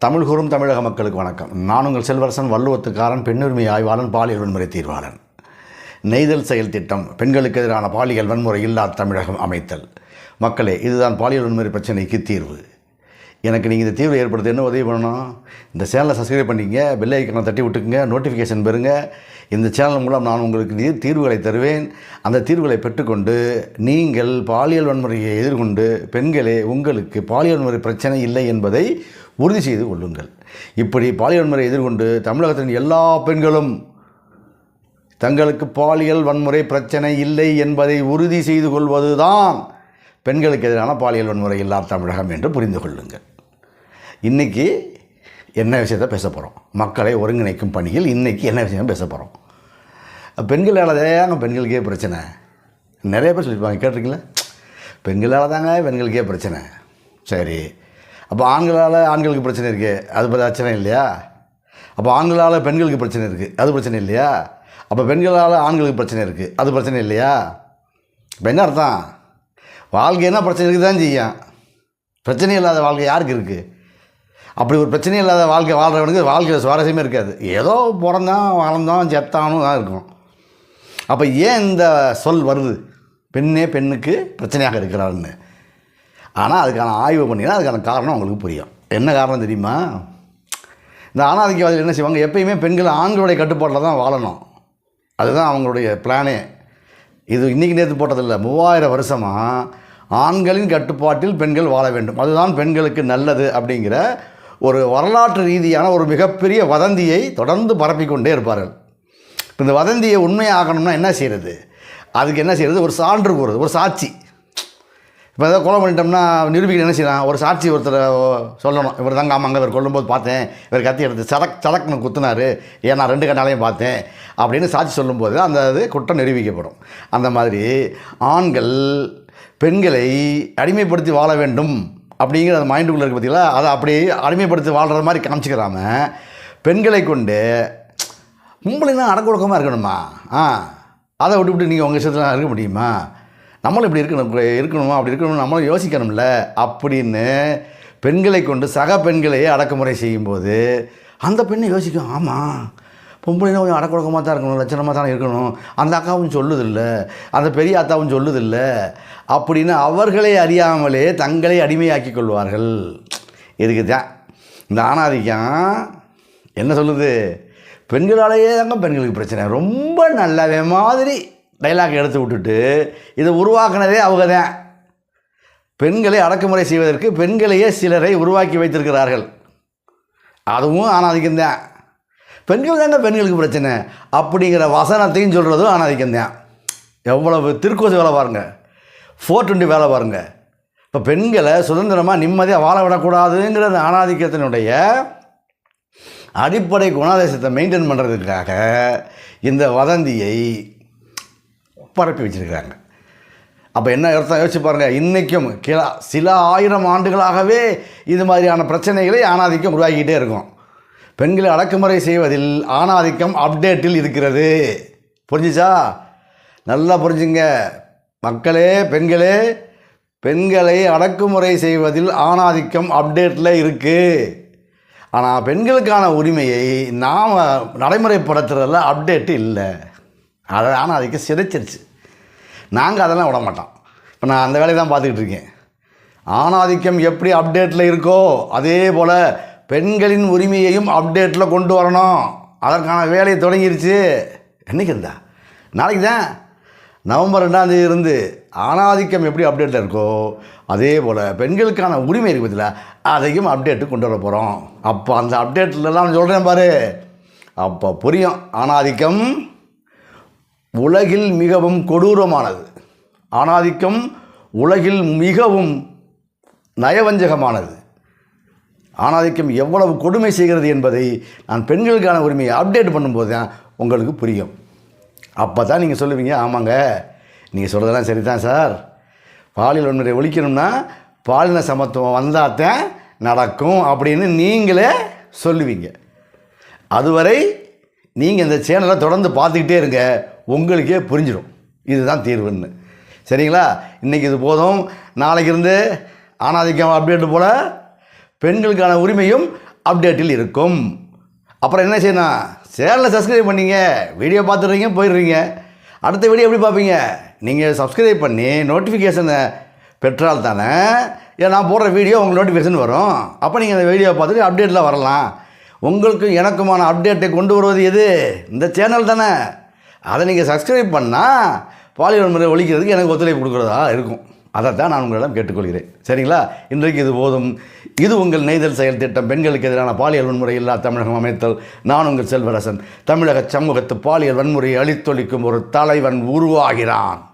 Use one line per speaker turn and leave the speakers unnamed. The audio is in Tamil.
தமிழ் கூறும் தமிழக மக்களுக்கு வணக்கம். நான் உங்கள் செல்வரசன் வள்ளுவத்துக்காரன் பெண்ணுரிமை ஆய்வாளன் பாலியல் வன்முறை தீர்வாளன். நெய்தல் செயல் திட்டம் பெண்களுக்கு எதிரான பாலியல் வன்முறை இல்லா தமிழகம் அமைத்தல். மக்களே இதுதான் பாலியல் வன்முறை பிரச்சனைக்கு தீர்வு. எனக்கு நீங்கள் இந்த தீர்வு ஏற்படுத்த என்ன உதவி பண்ணணும்? இந்த சேனலை சப்ஸ்கிரைப் பண்ணிக்கங்க பெல் ஐக்கனை தட்டி விட்டுக்குங்க நோட்டிஃபிகேஷன் பெறுங்க. இந்த சேனல் மூலம் நான் உங்களுக்கு நீ- தீர்வுகளை தருவேன். அந்த தீர்வுகளை பெற்றுக்கொண்டு நீங்கள் பாலியல் வன்முறையை எதிர்கொண்டு பெண்களே உங்களுக்கு பாலியல் வன்முறை பிரச்சனை இல்லை என்பதை உறுதி செய்து கொள்ளுங்கள். இப்படி பாலியல் வன்முறை எதிர்கொண்டு தமிழகத்தின் எல்லா பெண்களும் தங்களுக்கு பாலியல் வன்முறை பிரச்சனை இல்லை என்பதை உறுதி செய்து கொள்வதுதான் பெண்களுக்கு எதிரான பாலியல் வன்முறை இல்லாத தமிழகம் என்று புரிந்து கொள்ளுங்கள். இன்றைக்கி என்ன விஷயத்தை பேச போகிறோம் மக்களை ஒருங்கிணைக்கும் பணியில் இன்றைக்கி என்ன விஷயம் பேச போகிறோம் பெண்களால் தாங்க பெண்களுக்கே பிரச்சனை. நிறைய பேர் சொல்லியிருப்பாங்க கேட்டிருக்கீங்களா? பெண்களால் தாங்க பெண்களுக்கே பிரச்சனை. சரி அப்போ ஆண்களால் ஆண்களுக்கு பிரச்சனை இருக்குது அது பிரச்சனை இல்லையா? அப்போ ஆண்களால் பெண்களுக்கு பிரச்சனை இருக்குது அது பிரச்சனை இல்லையா? அப்போ பெண்களால் ஆண்களுக்கு பிரச்சனை இருக்குது அது பிரச்சனை இல்லையா? இப்போ என்ன அர்த்தம்? வாழ்க்கைன்னா பிரச்சனை இருக்குது தான் செய்யும். பிரச்சனை இல்லாத வாழ்க்கை யாருக்கு இருக்குது அப்படி ஒரு பிரச்சனை இல்லாத வாழ்க்கை வாழ்கிறவனுக்கு வாழ்க்கையில் சுவாரஸ்யமே இருக்காது. ஏதோ பிறந்தான் வளர்ந்தான் செத்தானும் தான் இருக்கும். அப்போ ஏன் இந்த சொல் வருது? பெண்ணே பெண்ணுக்கு பிரச்சனையாக இருக்கிறாள்னு. ஆனால் அதுக்கான ஆய்வு பண்ணிங்கன்னா அதுக்கான காரணம் உங்களுக்கு புரியும். என்ன காரணம் தெரியுமா? இந்த ஆணாதிக்கவாதிகள் என்ன செய்வாங்க? எப்பயுமே பெண்கள் ஆண்களுடைய கட்டுப்பாட்டில் தான் வாழணும். அதுதான் அவங்களுடைய பிளானே. இது இன்றைக்கி நேற்று போட்டதில்லை. மூவாயிரம் வருஷமாக ஆண்களின் கட்டுப்பாட்டில் பெண்கள் வாழ வேண்டும். அதுதான் பெண்களுக்கு நல்லது அப்படிங்கிற ஒரு வரலாற்று ரீதியான ஒரு மிகப்பெரிய வதந்தியை தொடர்ந்து பரப்பிக்கொண்டே இருப்பார்கள். இப்போ இந்த வதந்தியை உண்மையாகணும்னா என்ன செய்கிறது அதுக்கு என்ன செய்கிறது ஒரு சான்று கூறுறது ஒரு சாட்சி. இப்போ ஏதாவது கொலை பண்ணிட்டோம்னா நிரூபிக்க என்ன செய்யலாம் ஒரு சாட்சி ஒருத்தரை சொல்லணும். இவர் தாங்க ஆமாங்க இவர் கொல்லும்போது பார்த்தேன். இவர் கத்தி எடுத்து சதக் சதக்னு குத்துனார். ஏன் நான் ரெண்டு கண்ணாலையும் பார்த்தேன். அப்படின்னு சாட்சி சொல்லும்போது அந்த இது குற்றம் நிரூபிக்கப்படும். அந்த மாதிரி ஆண்கள் பெண்களை அடிமைப்படுத்தி வாழ வேண்டும் அப்படிங்கிற அந்த மைண்டுக்குள்ளே இருக்குது பார்த்தீங்களா? அதை அப்படி அடிமைப்படுத்தி வாழ்கிற மாதிரி காமிச்சிக்கிறாம பெண்களை கொண்டு பொம்பளைனா அடக்கொடுக்கமாக இருக்கணுமா? ஆ அதை விட்டு விட்டு நீங்கள் உங்கள் விஷயத்தில் இருக்க முடியுமா? நம்மளும் இப்படி இருக்கணும் இருக்கணுமா அப்படி இருக்கணும் நம்மளும் யோசிக்கணும்ல. அப்படின்னு பெண்களை கொண்டு சக பெண்களையே அடக்குமுறை செய்யும்போது அந்த பெண்ணை யோசிக்கும் ஆமாம் பொம்பளைனா கொஞ்சம் அடக்குழக்கமாக தான் இருக்கணும் லட்சணமாக தான் இருக்கணும். அந்த அக்காவும் சொல்லுதில்ல அந்த பெரிய அத்தாவும் சொல்லுதில்ல அப்படின்னு அவர்களை அறியாமலே தங்களை அடிமையாக்கி கொள்வார்கள். இதுக்கு தான் இந்த ஆணாதிக்கம் என்ன சொல்லுது? பெண்களாலேயே தாங்க பெண்களுக்கு பிரச்சனை. ரொம்ப நல்லவே மாதிரி டைலாக் எடுத்து விட்டுட்டு இதை உருவாக்குனதே அவங்க தான். பெண்களை அடக்குமுறை செய்வதற்கு பெண்களையே சிலரை உருவாக்கி வைத்திருக்கிறார்கள். அதுவும் ஆணாதிக்கம் தான். பெண்கள் தாங்க பெண்களுக்கு பிரச்சனை. அப்படிங்கிற வசனத்தையும் சொல்கிறதும் ஆணாதிக்கம் தான். எவ்வளவு திருக்கோசு வேலை பாருங்க. ஃபோர் டுவெண்ட்டி வேலை பாருங்க. இப்போ பெண்களை சுதந்திரமாக நிம்மதியாக வாழ விடக்கூடாதுங்கிற அந்த ஆணாதிக்கத்தினுடைய அடிப்படை குணாதேசத்தை மெயின்டைன் பண்ணுறதுக்காக இந்த வதந்தியை பரப்பி வச்சிருக்கிறாங்க. அப்போ என்ன அர்த்தம்? யோசிச்சு பாருங்கள் இன்றைக்கும் கில சில ஆயிரம் ஆண்டுகளாகவே இது மாதிரியான பிரச்சனைகளை ஆணாதிக்கம் உருவாக்கிக்கிட்டே இருக்கும். பெண்களை அடக்குமுறை செய்வதில் ஆணாதிக்கம் அப்டேட்டில் இருக்கிறது. புரிஞ்சுச்சா? நல்லா புரிஞ்சுங்க. மக்களே பெண்களே பெண்களை அடக்குமுறை செய்வதில் ஆணாதிக்கம் அப்டேட்டில் இருக்குது ஆனால் பெண்களுக்கான உரிமையை நாம் நடைமுறைப்படுத்துறதில் அப்டேட்டு இல்லை. அதை ஆணாதிக்கம் சிதைச்சிருச்சு. நாங்கள் அதெல்லாம் விட மாட்டோம். இப்போ நான் அந்த வேலையை தான் பார்த்துக்கிட்டு இருக்கேன். ஆணாதிக்கம் எப்படி அப்டேட்டில் இருக்கோ அதே போல் பெண்களின் உரிமையையும் அப்டேட்டில் கொண்டு வரணும். அதற்கான வேலையை தொடங்கிருச்சு. என்றைக்கு இருந்தா? நாளைக்கு தான். நவம்பர் ரெண்டாந்தேதி இருந்து ஆணாதிக்கம் எப்படி அப்டேட்டில் இருக்கோ அதே போல் பெண்களுக்கான உரிமை இருக்கு பத்தில அதையும் அப்டேட்டு கொண்டு வர போகிறோம் அப்போ அந்த அப்டேட்லலாம் நான் சொல்கிறேன் பாரு. அப்போ புரியும். ஆணாதிக்கம் உலகில் மிகவும் கொடூரமானது. ஆணாதிக்கம் உலகில் மிகவும் நயவஞ்சகமானது. ஆணாதிக்கம் எவ்வளவு கொடுமை செய்கிறது என்பதை நான் பெண்களுக்கான உரிமையை அப்டேட் பண்ணும்போது தான் உங்களுக்கு புரியும். அப்போ தான் நீங்கள் சொல்லுவீங்க ஆமாங்க நீங்கள் சொல்கிறதெல்லாம் சரி தான் சார். பாலியல் வன்முறை ஒழிக்கணும்னா பாலின சமத்துவம் வந்தால் தான் நடக்கும் அப்படின்னு நீங்களே சொல்லுவீங்க. அதுவரை நீங்கள் இந்த சேனலை தொடர்ந்து பார்த்துக்கிட்டே இருங்க. உங்களுக்கே புரிஞ்சிடும். இதுதான் தீர்வுன்னு. சரிங்களா? இன்றைக்கி இது போதும். நாளைக்கு இருந்து ஆணாதிக்கம் அப்டேட் போல் பெண்களுக்கான உரிமையும் அப்டேட்டில் இருக்கும். அப்புறம் என்ன செய்யணும் சேனலை சப்ஸ்கிரைப் பண்ணீங்க வீடியோ பார்த்துடுறீங்க போயிடுறீங்க. அடுத்த வீடியோ எப்படி பார்ப்பீங்க? நீங்கள் சப்ஸ்கிரைப் பண்ணி நோட்டிஃபிகேஷனை பெற்றால் தானே ஏன் நான் போடுற வீடியோ உங்களுக்கு நோட்டிஃபிகேஷன் வரும். அப்போ நீங்கள் அந்த வீடியோ பார்த்துட்டு அப்டேட்டில் வரலாம். உங்களுக்கும் எனக்குமான அப்டேட்டை கொண்டு வருவது எது? இந்த சேனல் தானே. அதை நீங்கள் சப்ஸ்கிரைப் பண்ணால் பாலியல் வன்முறை ஒழிக்கிறதுக்கு எனக்கு ஒத்துழைப்பு கொடுக்குறதா இருக்கும். அதை தான் நான் உங்களிடம் கேட்டுக்கொள்கிறேன். சரிங்களா? இன்றைக்கு இது போதும். இது உங்கள் நெய்தல் செயல் திட்டம். பெண்களுக்கு எதிரான பாலியல் வன்முறை இல்லா தமிழகம் அமைத்தல். நான் உங்கள் செல்வரசன். தமிழக சமூகத்து பாலியல் வன்முறையை அழித்தொழிக்கும் ஒரு தலைவன் உருவாகிறான்.